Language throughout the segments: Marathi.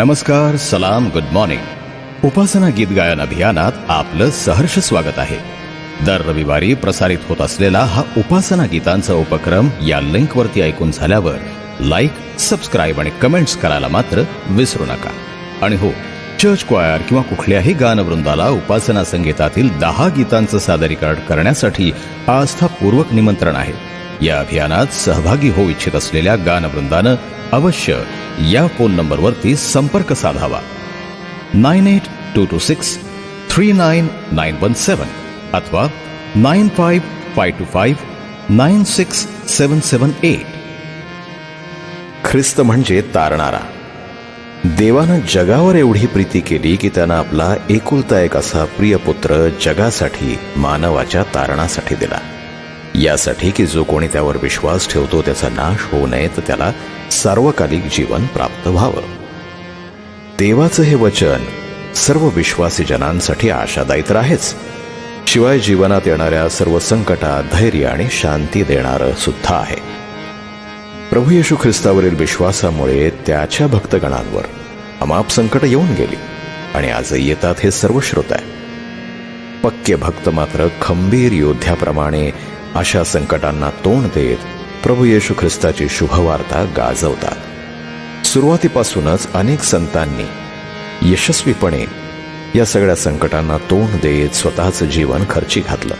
नमस्कार सलाम गुड मॉर्निंग उपासना गीत गायन अभियानात आपलं सहर्ष स्वागत आहे. दर रविवारी प्रसारित होत असलेला हा उपासना गीतांचा उपक्रम या लिंकवरती ऐकून झाल्यावर लाईक सबस्क्राईब आणि कमेंट्स करायला मात्र विसरू नका. आणि हो चर्च क्वायर किंवा कुठल्याही गानवृंदाला उपासना संगीतातील दहा गीतांचं सादरीकरण करण्यासाठी आस्थापूर्वक निमंत्रण आहे. या अभियानात सहभागी होऊ इच्छित असलेल्या गानवृंदानं अवश्य या फोन नंबरवरती संपर्क साधावा. Nine eight two two six three nine nine one seven अथवा nine five five two five nine six seven seven eight. ख्रिस्त म्हणजे तारणारा. देवानं जगावर एवढी प्रीती केली की त्यानं आपला एकुलता एक असा प्रिय पुत्र जगासाठी मानवाच्या तारणासाठी दिला. यासाठी की जो कोणी त्यावर विश्वास ठेवतो त्याचा नाश होऊ नये तर त्याला सार्वकालिक जीवन प्राप्त व्हावं. देवाचं हे वचन सर्व विश्वासी जनांसाठी आशादायी तर आहेच. शिवाय जीवनात येणाऱ्या सर्व संकटात धैर्य आणि शांती देणारं सुद्धा आहे. प्रभू येशू ख्रिस्तावरील विश्वासामुळे त्याच्या भक्तगणांवर अमाप संकट येऊन गेली आणि आजही येतात हे सर्व श्रोत आहे. पक्के भक्त मात्र खंबीर योद्ध्याप्रमाणे अशा संकटांना तोंड देत प्रभू येशू ख्रिस्ताची शुभवार्ता गाजवतात. सुरुवातीपासूनच अनेक संतांनी यशस्वीपणे या सगळ्या संकटांना तोंड देत स्वतःचं जीवन खर्ची घातलं.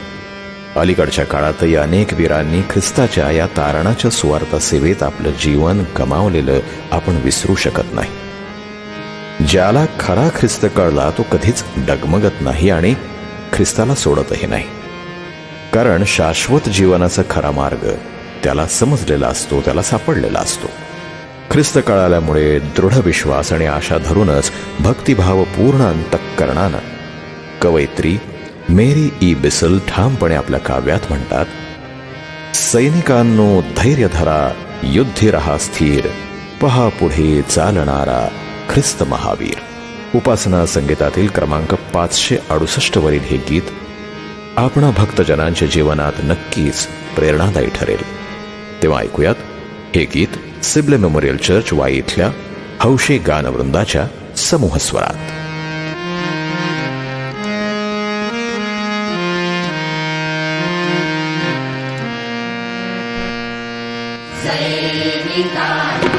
अलीकडच्या काळातही अनेक वीरांनी ख्रिस्ताच्या या तारणाच्या सुवार्ता सेवेत आपलं जीवन गमावलेलं आपण विसरू शकत नाही. ज्याला खरा ख्रिस्त कळला तो कधीच डगमगत नाही आणि ख्रिस्ताला सोडतही नाही. कारण शाश्वत जीवनाचा खरा मार्ग त्याला समजलेला असतो त्याला सापडलेला असतो. ख्रिस्त कळाल्यामुळे दृढ विश्वास आणि आशा धरूनच भक्तिभाव पूर्ण अंतःकरणानं. कवयित्री मेरी ई बिसल ठामपणे आपल्या काव्यात म्हणतात सैनिकांनो धैर्य धरा युद्धे रहा स्थिर पहा पुढे चालणारा ख्रिस्त महावीर. उपासना संगीतातील क्रमांक पाचशे अडुसष्ट वरील हे गीत आपणा भक्तजनांच्या जीवनात नक्कीच प्रेरणादायी ठरेल. तेव्हा ऐकूयात. हे गीत सिबले मेमोरियल चर्च वाई इथल्या हौशे गानवृंदाच्या समूह स्वरात. सैनिका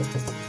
Gracias.